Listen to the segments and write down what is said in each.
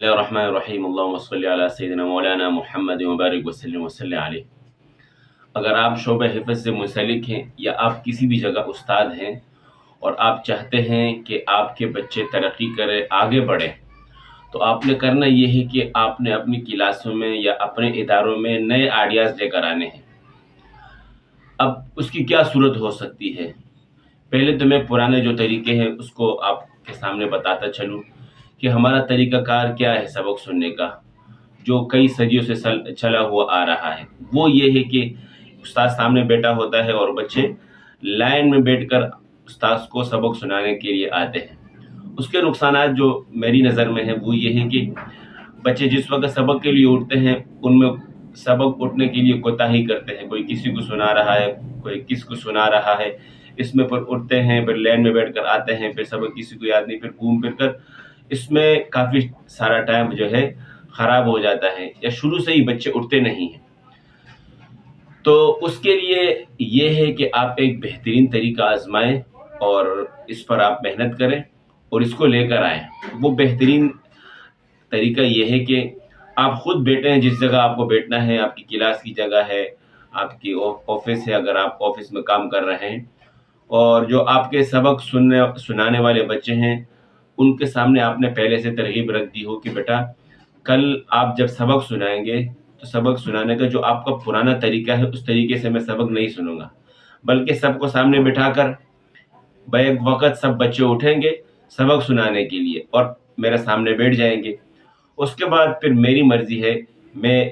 اللہ الرحمن الرحیم اللہم صلی علی سیدنا مولانا محمد مبارک وسلم وسلم علیہ اگر آپ شعبہ حفظ سے منسلک ہیں یا آپ کسی بھی جگہ استاد ہیں اور آپ چاہتے ہیں کہ آپ کے بچے ترقی کرے، آگے بڑھیں تو آپ نے کرنا یہ ہے کہ آپ نے اپنی کلاسوں میں یا اپنے اداروں میں نئے آئیڈیاز لے کر آنے ہیں۔ اب اس کی کیا صورت ہو سکتی ہے؟ پہلے تو میں پرانے جو طریقے ہیں اس کو آپ کے سامنے بتاتا چلوں۔ کہ ہمارا طریقہ کار کیا ہے سبق سننے کا، جو کئی صدیوں سے چلا ہوا آ رہا ہے۔ وہ یہ ہے کہ استاد سامنے بیٹھا ہوتا ہے اور بچے لائن میں بیٹھ کر استاذ کو سبق سنانے کے لیے آتے ہیں۔ اس کے نقصانات جو میری نظر میں ہیں، وہ یہ ہے کہ بچے جس وقت سبق کے لیے اٹھتے ہیں، ان میں سبق اٹھنے کے لیے کوتاہی کرتے ہیں۔ کوئی کسی کو سنا رہا ہے، کوئی کس کو سنا رہا ہے۔ اس میں پھر اٹھتے ہیں، پھر لین میں بیٹھ کر آتے ہیں، پھر سبق کسی کو یاد نہیں، پھر گھوم پھر کر اس میں کافی سارا ٹائم جو ہے خراب ہو جاتا ہے یا شروع سے ہی بچے اٹھتے نہیں ہیں۔ تو اس کے لیے یہ ہے کہ آپ ایک بہترین طریقہ آزمائیں اور اس پر آپ محنت کریں اور اس کو لے کر آئیں۔ وہ بہترین طریقہ یہ ہے کہ آپ خود بیٹھیں جس جگہ آپ کو بیٹھنا ہے، آپ کی کلاس کی جگہ ہے، آپ کی آفس ہے اگر آپ آفس میں کام کر رہے ہیں۔ اور جو آپ کے سبق سننے سنانے والے بچے ہیں ان کے سامنے آپ نے پہلے سے ترغیب رکھ دی ہو کہ بیٹا، کل آپ جب سبق سنائیں گے تو سبق سنانے کا جو آپ کا پرانا طریقہ ہے، اس طریقے سے میں سبق نہیں سنوں گا۔ بلکہ سب کو سامنے بٹھا کر بیک وقت سب بچے اٹھیں گے سبق سنانے کے لیے اور میرے سامنے بیٹھ جائیں گے۔ اس کے بعد پھر میری مرضی ہے، میں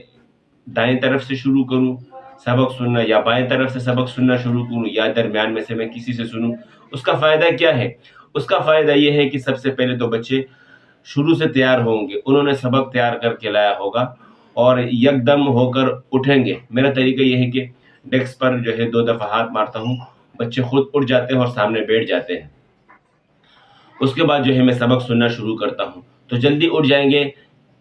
دائیں طرف سے شروع کروں، سبق سننا یا بائیں طرف سے سبق سننا شروع کروں یا درمیان میں سے میں کسی سے سنوں۔ اس کا فائدہ کیا ہے؟ اس کا فائدہ یہ ہے کہ سب سے پہلے تو بچے شروع سے تیار ہوں گے۔ انہوں نے سبق تیار کر کے لایا ہوگا اور یک دم ہو کر اٹھیں گے۔ میرا طریقہ یہ ہے کہ ڈیسک پر جو ہے دو دفعہ ہاتھ مارتا ہوں۔ بچے خود اٹھ جاتے ہیں اور سامنے بیٹھ جاتے ہیں۔ اس کے بعد جو ہے میں سبق سننا شروع کرتا ہوں۔ تو جلدی اٹھ جائیں گے۔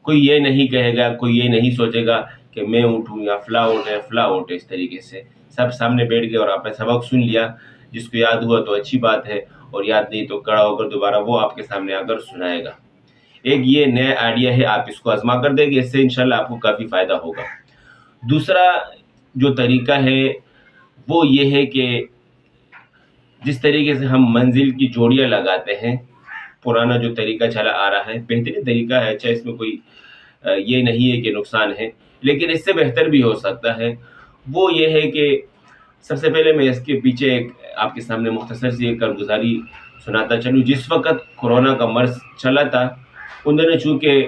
کوئی یہ نہیں کہے گا، کوئی یہ نہیں سوچے گا کہ میں اٹھوں یا فلاں اٹھے فلاں اٹھے اس طریقے سے سب سامنے بیٹھ گئے اور آپ نے سبق سن لیا۔ جس کو یاد ہوا تو اچھی بات ہے۔ اور یاد نہیں تو کڑا ہو کر دوبارہ وہ آپ کے سامنے آ کر سنائے گا۔ ایک یہ نیا آئیڈیا ہے، آپ اس کو آزما کر دیں گے، اس سے انشاءاللہ آپ کو کافی فائدہ ہوگا۔ دوسرا جو طریقہ ہے، وہ یہ ہے کہ جس طریقے سے ہم منزل کی جوڑیاں لگاتے ہیں، پرانا جو طریقہ چلا آ رہا ہے، بہترین طریقہ ہے۔ اچھا اس میں کوئی یہ نہیں ہے کہ نقصان ہے، لیکن اس سے بہتر بھی ہو سکتا ہے۔ وہ یہ ہے کہ سب سے پہلے میں اس کے پیچھے ایک آپ کے سامنے مختصر سی ایک کارگزاری سناتا چلوں۔ جس وقت کورونا کا مرض چلا تھا ان دنوں چونکہ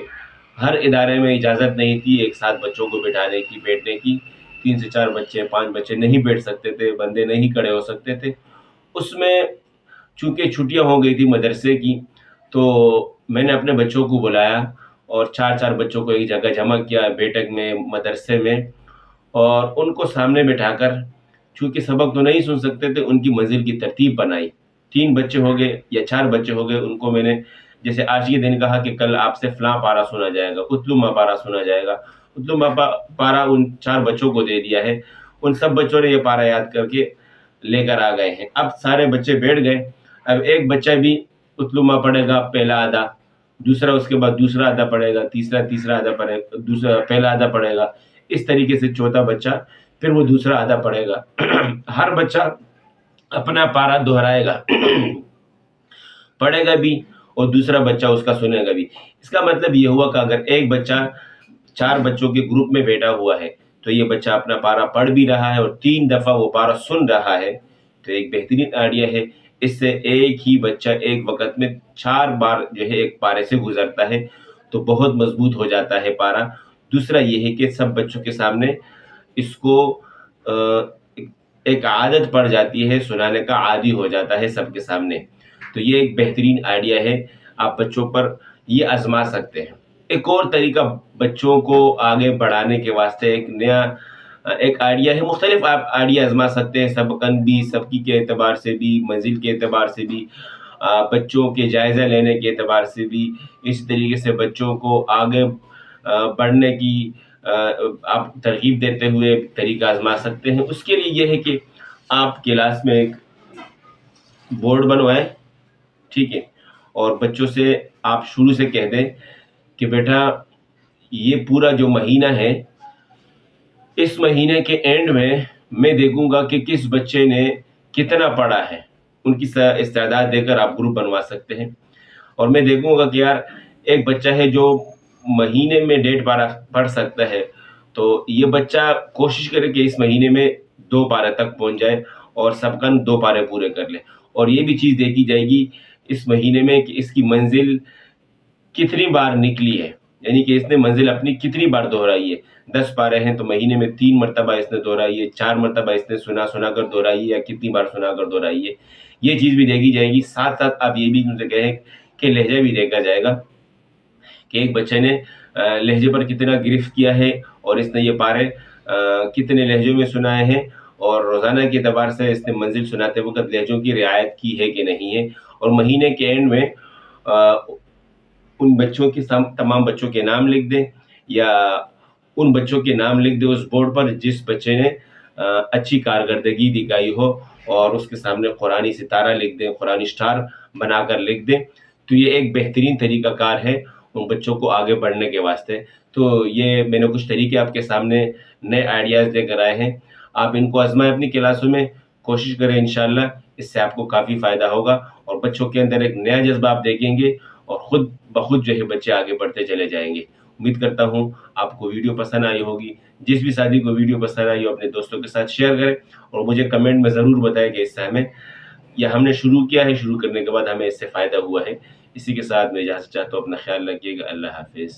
ہر ادارے میں اجازت نہیں تھی، ایک ساتھ بچوں کو بٹھانے کی، بیٹھنے کی، تین سے چار بچے، پانچ بچے نہیں بیٹھ سکتے تھے، بندے نہیں کھڑے ہو سکتے تھے۔ اس میں چونکہ چھٹیاں ہو گئی تھی مدرسے کی، تو میں نے اپنے بچوں کو بلایا اور چار چار بچوں کو ایک جگہ جمع کیا بیٹھک میں، مدرسے میں، اور ان کو سامنے بٹھا کر چونکہ سبق تو نہیں سن سکتے تھے، ان کی منزل کی ترتیب بنائی۔ تین بچے ہو گئے یا چار بچے ہو گئے، ان کو میں نے جیسے آج یہ دن کہا کہ کل آپ سے فلاں پارا سنا جائے گا اتلو ماں پارا سنا جائے گا۔ اتلو ماں پارا ان چار بچوں کو دے دیا ہے۔ ان سب بچوں نے یہ پارا یاد کر کے لے کر آ گئے ہیں۔ اب سارے بچے بیٹھ گئے۔ اب ایک بچہ بھی اتلو ماں پڑھے گا، پہلا آدھا۔ دوسرا اس کے بعد دوسرا آدھا پڑھے گا، تیسرا تیسرا آدھا پڑھے دوسرا، پہلا آدھا پڑھے گا۔ اس طریقے سے چوتھا بچہ پھر وہ دوسرا آدھا پڑھے گا۔ ہر بچہ اپنا پارا دہرائے گا۔ پڑھے گا بھی اور دوسرا بچہ اس کا سنے گا بھی۔ اس کا مطلب یہ ہوا کہ اگر ایک بچہ چار بچوں کے گروپ میں بیٹھا ہوا ہے تو یہ بچہ اپنا پارا پڑھ بھی رہا ہے اور تین دفعہ وہ پارا سن رہا ہے۔ تو ایک بہترین آئیڈیا ہے۔ اس سے ایک ہی بچہ ایک وقت میں چار بار جو ہے ایک پارے سے گزرتا ہے تو بہت مضبوط ہو جاتا ہے پارا۔ دوسرا یہ ہے کہ سب بچوں کے سامنے اس کو ایک عادت پڑ جاتی ہے، سنانے کا عادی ہو جاتا ہے سب کے سامنے۔ تو یہ ایک بہترین آئیڈیا ہے، آپ بچوں پر یہ آزما سکتے ہیں۔ ایک اور طریقہ بچوں کو آگے بڑھانے کے واسطے ایک نیا، ایک آئیڈیا ہے، مختلف آپ آئیڈیا آزما سکتے ہیں سبقن بھی سبقی کے اعتبار سے بھی، منزل کے اعتبار سے بھی بچوں کے جائزہ لینے کے اعتبار سے بھی۔ اس طریقے سے بچوں کو آگے بڑھنے کی آپ ترغیب دیتے ہوئے طریقہ آزما سکتے ہیں۔ اس کے لیے یہ ہے کہ آپ کلاس میں ایک بورڈ بنوائیں، ٹھیک ہے؟ اور بچوں سے آپ شروع سے کہہ دیں کہ بیٹا، یہ پورا جو مہینہ ہے، اس مہینے کے اینڈ میں میں دیکھوں گا کہ کس بچے نے کتنا پڑھا ہے۔ ان کی استعداد دے کر آپ گروپ بنوا سکتے ہیں۔ اور میں دیکھوں گا کہ یار، ایک بچہ ہے جو مہینے میں ڈیڑھ پارہ پڑھ سکتا ہے۔ تو یہ بچہ کوشش کرے کہ اس مہینے میں دو پارے تک پہنچ جائے اور سب کن دو پارے پورے کر لے۔ اور یہ بھی چیز دیکھی جائے گی اس مہینے میں کہ اس کی منزل کتنی بار نکلی ہے۔ یعنی کہ اس نے منزل اپنی کتنی بار دہرائی ہے۔ دس پارے ہیں تو مہینے میں تین مرتبہ اس نے دہرائی ہے، چار مرتبہ اس نے سنا سنا کر دہرائی ہے یا کتنی بار سنا کر دہرائی ہے۔ یہ چیز بھی دیکھی جائے گی۔ ساتھ ساتھ آپ یہ بھی مجھے کہیں کہ لہجہ بھی دیکھا جائے گا۔ کہ ایک بچے نے لہجے پر کتنا گرفت کیا ہے اور اس نے یہ پارے کتنے لہجوں میں سنائے ہیں اور روزانہ کے اعتبار سے اس نے منزل سناتے وقت لہجوں کی رعایت کی ہے کہ نہیں ہے اور مہینے کے اینڈ میں ان بچوں کے تمام بچوں کے نام لکھ دیں یا ان بچوں کے نام لکھ دیں اس بورڈ پر جس بچے نے اچھی کارکردگی دکھائی ہو اور اس کے سامنے قرآن ستارہ لکھ دیں قرآن اسٹار بنا کر لکھ دیں۔ تو یہ ایک بہترین طریقہ کار ہے بچوں کو آگے بڑھنے کے واسطے۔ تو یہ میں نے کچھ طریقے آپ کے سامنے نئے آئیڈیاز لے کر آئے ہیں۔ آپ ان کو آزمائیں اپنی کلاسوں میں۔ کوشش کریں انشاءاللہ اس سے آپ کو کافی فائدہ ہوگا اور بچوں کے اندر ایک نیا جذبہ آپ دیکھیں گے اور خود بخود جو ہے بچے آگے بڑھتے چلے جائیں گے۔ امید کرتا ہوں آپ کو ویڈیو پسند آئی ہوگی۔ جس بھی ساتھی کو ویڈیو پسند آئی ہو اپنے دوستوں کے ساتھ شیئر کریں اور مجھے کمنٹ میں ضرور بتائیں کہ اس سے ہمیں یا ہم نے شروع کیا ہے، شروع کرنے کے بعد ہمیں اس سے فائدہ ہوا ہے۔ اسی کے ساتھ میں اجازت سے چاہتا ہوں اپنا خیال رکھیے گا۔ اللہ حافظ۔